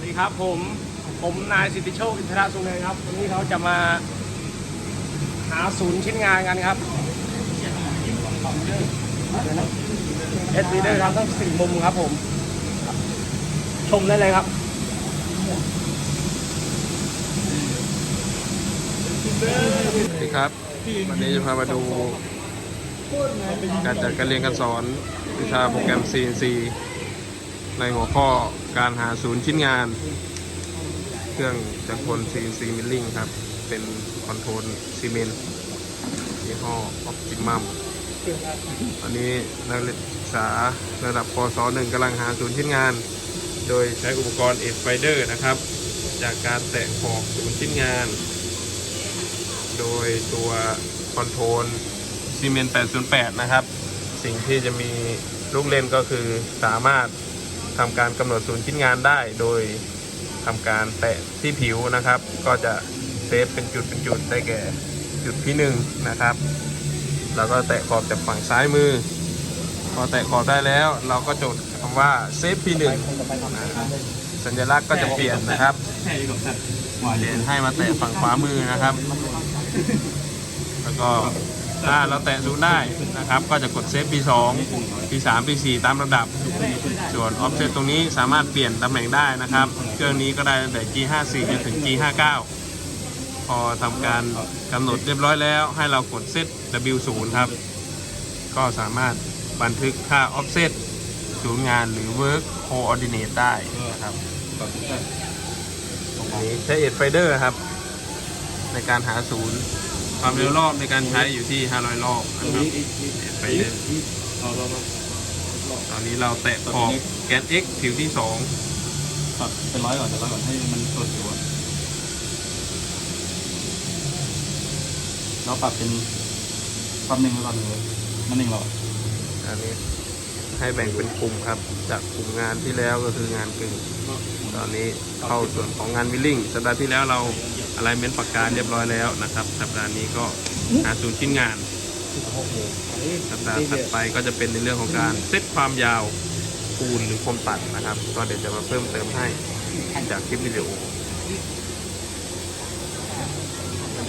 วัสดีครับผมผมนายสิทธิโชคอินทรสุเนยครับ วันนี้เขาจะมาหาศูนย์ชิ้นงานกันครับเอสพีเดอร์ครับทั้งสี่มุมครับผม ชมได้เลยครับสวัสดีครับ วันนี้จะพามาดู การจัดการเรียนการสอนวิชาโปรแกรม CNC ในหัวข้อการหาศูนย์ชิ้นงาน เครื่องจักรกล CNC Milling ครับ เป็นคอนโทรลซีเมนต์ยี่ห้อ Optimum ตอนนี้นักศึกษาระดับปศหนึ่งกำลังหาศูนย์ชิ้นงาน โดยใช้อุปกรณ์ Edge Finder นะครับ จากการแตะขอบศูนย์ชิ้นงาน โดยตัวคอนโทรลซีเมนต์808 นะครับ สิ่งที่จะมีลูกเล่นก็คือสามารถ ทำการกำหนดศูนย์ชิ้นงานได้ โดยทำการแตะที่ผิวนะครับ ก็จะเซฟเป็นจุดเป็นจุดได้แก่จุดที่หนึ่งนะครับ แล้วก็แตะขอบจากฝั่งซ้ายมือ พอแตะขอบได้แล้ว เราก็จดคำว่าเซฟที่หนึ่งสัญลักษณ์ก็จะเปลี่ยนนะครับเปลี่ยนให้มาแตะฝั่งขวามือนะครับ แล้วก็ ถ้าเราแตะศูนย์ได้นะครับ ก็จะกดเซฟ P2 P3 P4 ตามระดับ ส่วน offset ตรงนี้สามารถเปลี่ยนตำแหน่งได้นะครับ เครื่องนี้ก็ได้ตั้งแต่ G54 จนถึง G59 พอทำการกำหนดเรียบร้อยแล้ว ให้เรากดเซต W0 ครับ ก็สามารถบันทึกค่า offset ศูนย์งานหรือ work coordinate ได้นะครับตรงนี้ใช้เอ็ดไฟเดอร์ครับ ในการหาศูนย์ ความเร็วรอบในการใช้อยู่ที่ 500 รอบนะครับเอ็ดไฟเดอร์ตอนนี้เราแตะขอบแกน X ผิวที่ปรับเป็นร้อยก่อนเป็นร้อยก่อนให้มันสดอยู่อะแล้วปรับเป็นปรับหนึ่งแล้วตอนหนึ่งเลยมันหนึ่งแล้วอะ2อันนี้ให้แบ่งเป็นกลุ่มครับ จากกลุ่มงานที่แล้วก็คืองานกึ่งตอนนี้เข้าส่วนของงานวิลลิ่งสัปดาห์ที่แล้วเรา อะไรเมนปากกาเรียบร้อยแล้วนะครับ สัปดาห์นี้ก็หาศูนย์ชิ้นงาน สัปดาห์ถัดไปก็จะเป็นในเรื่องของการเซตความยาวปูนหรือคมตัดนะครับ ก็เดี๋ยวจะมาเพิ่มเติมให้จากคลิปวิดีโอ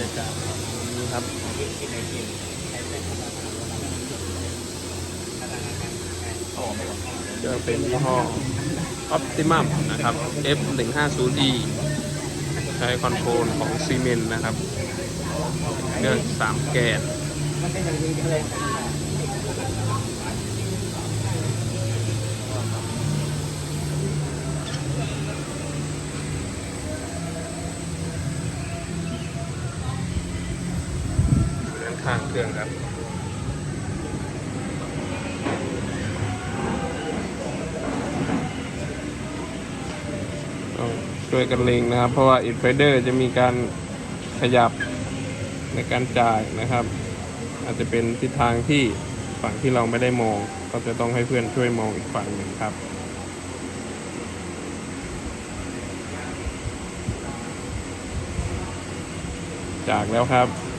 นี่ครับจะเป็นยี่ห้อ Optimum นะครับ F150E ใช้คอนโทรลของซีเมนต์นะครับเครื่องสามแกนด้านข้างเครื่องครับ ช่วยกันเล็งนะครับ เพราะว่าอินไฟเดอร์จะมีการขยับในการจ่ายนะครับ อาจจะเป็นทิศทางที่ฝั่งที่เราไม่ได้มอง ก็จะต้องให้เพื่อนช่วยมองอีกฝั่งหนึ่งครับจากแล้วครับ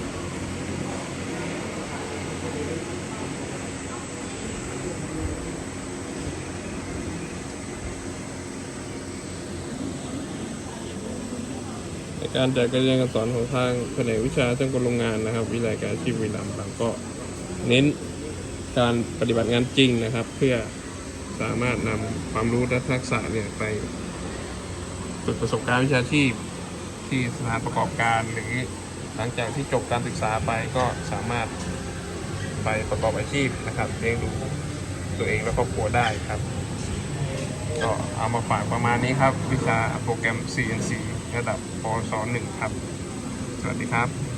การจัดการเรียนการสอนของทางแผนกวิชาช่างกลโรงงานนะครับ วิทยาลัยการอาชีพวิลัมบางก็เน้นการปฏิบัติงานจริงนะครับ เพื่อสามารถนำความรู้และทักษะเนี่ยไปฝึกประสบการณ์วิชาชีพที่สถานประกอบการหรือหลังจากที่จบการศึกษาไปก็สามารถไปประกอบอาชีพนะครับเลี้ยงดูตัวเองและครอบครัวได้ครับ ก็เอามาฝากประมาณนี้ครับ วิชาโปรแกรม CNC ระดับปศ1ครับ สวัสดีครับ